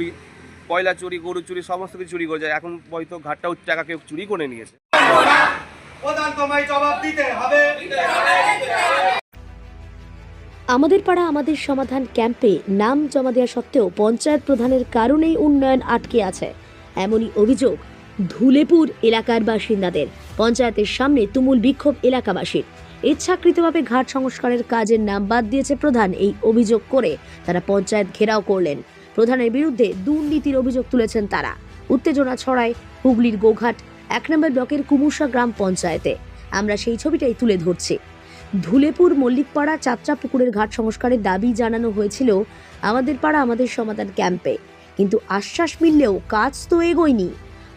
চুরি কয়লা চুরি গরু চুরি সমস্ত কিছু চুরি করে যায়। এখন হয়তো ঘাটটাও টাকা কেউ চুরি করে নিয়েছে। প্রধান জবাব দিতে হবে। আমাদের পাড়া আমাদের সমাধান ক্যাম্পে নাম জমা দেওয়া সত্ত্বেও পঞ্চায়েত প্রধানের কারণেই উন্নয়ন আটকে আছে। এমনই অভিযোগ ধুলেপুর এলাকার বাসিন্দাদের। পঞ্চায়েতের সামনে তুমুল বিক্ষোভ এলাকাবাসীর। ইচ্ছাকৃতভাবে ঘাট সংস্কারের কাজের নাম বাদ দিয়েছে প্রধান এই অভিযোগ করে। তারা পঞ্চায়েত ঘেরাও করলেন। প্রধানের বিরুদ্ধে দুর্নীতির অভিযোগ তুলেছেন তারা। উত্তেজনা ছড়ায় হুগলির গোঘাট, এক নম্বর ব্লকের কুমুসা গ্রাম পঞ্চায়েতে। আমরা সেই ছবিটাই তুলে ধরছি। ধুলেপুর, মল্লিকপাড়া চাত্রা পুকুরের ঘাট সংস্কারের দাবি জানানো হয়েছিল আমাদের পাড়া, আমাদের সমাধান ক্যাম্পে। কিন্তু আশ্বাস মিললেও কাজ তো এগোয়নি।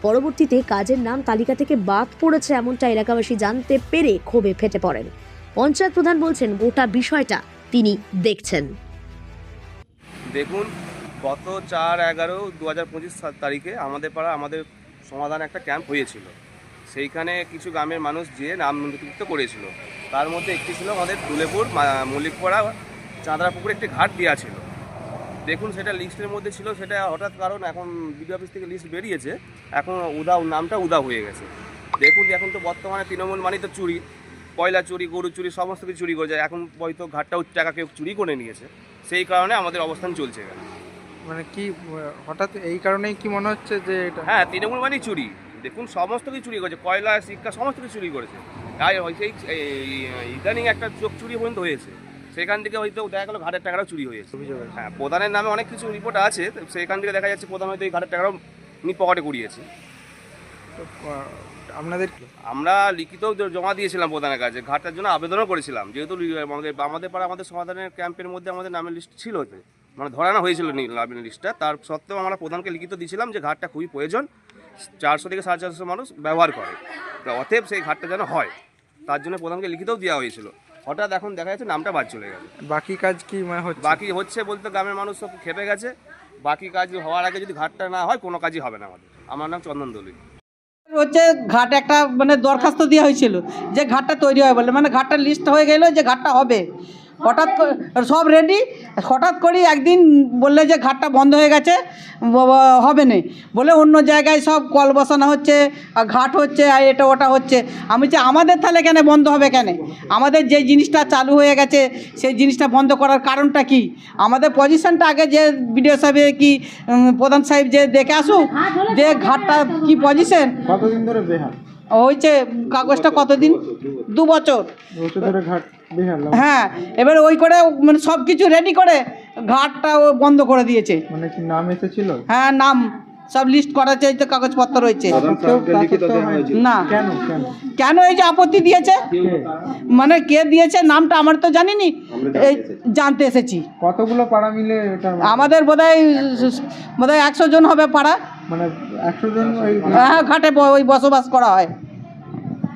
পরবর্তীতে কাজের নাম তালিকা থেকে বাদ পড়েছে এমনটা এলাকাবাসী জানতে পেরে ক্ষোভে ফেটে পড়েন। পঞ্চায়েত প্রধান বলছেন, গোটা বিষয়টা তিনি দেখছেন। দেখুন গত চার এগারো দু হাজার পঁচিশ তারিখে আমাদের পাড়া আমাদের সমাধান একটা ক্যাম্প হয়েছিল। সেইখানে কিছু গ্রামের মানুষ যেয়ে নাম নথিভুক্ত করেছিল। তার মধ্যে একটি ছিল আমাদের দুলেপুর মল্লিকপাড়া চাঁদরা পুকুরে একটি ঘাট দেওয়া ছিল। দেখুন সেটা লিস্টের মধ্যে ছিল, সেটা হঠাৎ কারণ এখন বিডিও অফিস থেকে লিস্ট বেরিয়েছে। এখন উদা নামটা উদা হয়ে গেছে। দেখুন এখন তো বর্তমানে তৃণমূল মানে তো চুরি। কয়লা চুরি, গরু চুরি, সমস্ত কিছু চুরি করে যায়। এখন হয়তো ঘাটটাও টাকা কেউ চুরি করে নিয়েছে। সেই কারণে আমাদের অবস্থান চলছে এখানে। মানে কি হঠাৎ এই কারণেই কি মনে হচ্ছে যে এটা? হ্যাঁ তৃণমূল মানেই চুরি। দেখুন সমস্ত কিছু চুরি করেছে। কয়লা শিক্ষা সমস্ত কিছু চুরি করেছে। তাই এই- ইদানিং একটা চোখ চুরি পর্যন্ত হয়েছে। সেখান থেকে হয়তো দেখা গেলো ঘাটের টাকাটাও চুরি হয়েছে। হ্যাঁ প্রধানের নামে অনেক কিছু রিপোর্ট আছে। সেখান থেকে দেখা যাচ্ছে প্রধান হয়তো এই ঘাটের টাকাটাও নি পকেটে কুড়িয়েছে। আপনাদের আমরা লিখিত জমা দিয়েছিলাম প্রধানের কাছে। ঘাটটার জন্য আবেদনও করেছিলাম। যেহেতু আমাদের আমাদের পাড়া আমাদের সমাধানের ক্যাম্পের মধ্যে আমাদের নামের লিস্ট ছিল। মানে ধরানো হয়েছিল নি- নামের লিস্টটা। তার সত্ত্বেও আমরা প্রধানকে লিখিত দিয়েছিলাম যে ঘাটটা খুবই প্রয়োজন চারশো থেকে সাড়ে চারশো মানুষ ব্যবহার করে। তো অতএব সেই ঘাটটা যেন হয়। তার জন্য প্রধানকে লিখিতও দেওয়া হয়েছিল। হঠাৎ এখন দেখা যাচ্ছে নামটা বাদ চলে গেছে বাকি কাজ কি মানে বাকি হচ্ছে বলতে গ্রামের মানুষ সব খেপে গেছে। বাকি কাজ হওয়ার আগে যদি ঘাটটা না হয় কোনো কাজই হবে না আমাদের। আমার নাম চন্দন দলুই। হচ্ছে ঘাট একটা মানে দরখাস্ত দেওয়া হয়েছিল যে ঘাটটা তৈরি হয় বলে। মানে ঘাটটা লিস্ট হয়ে গেল যে ঘাটটা হবে। হঠাৎ করে- সব রেডি হঠাৎ করেই একদিন বললে যে ঘাটটা বন্ধ হয়ে গেছে হবে না। বলে অন্য জায়গায় সব কল বসানো হচ্ছে আর ঘাট হচ্ছে আর এটা ওটা হচ্ছে। আমি যে আমাদের তাহলে কেন বন্ধ হবে কেন? আমাদের যে জিনিসটা চালু হয়ে গেছে সেই জিনিসটা বন্ধ করার কারণটা কি? আমাদের পজিশনটা আগে যে বিডিও সাহেব কি প্রধান সাহেব যে দেখে আসুক যে ঘাটটা কি পজিশন কতদিন ধরে হয়েছে কাগজটা কতদিন? দু বছর। হ্যাঁ এবার ওই করে মানে সব কিছু রেডি করে ঘাটটা ও বন্ধ করে দিয়েছে। মানে কি নাম এসেছিল? হ্যাঁ নাম সব লিস্ট করা চাইতে কাগজপত্র রয়েছে। না। কেন কেন? কেন এই যে আপত্তি দিয়েছে? মানে কে দিয়েছে নামটা আমার তো জানিনি। এই জানতে এসেছি। কতগুলো পাড়া মিলে আমাদের বোধহয় বোধহয় একশো জন হবে পাড়া। মানে একশো জন হ্যাঁ ঘাটে ওই বসবাস করা হয়।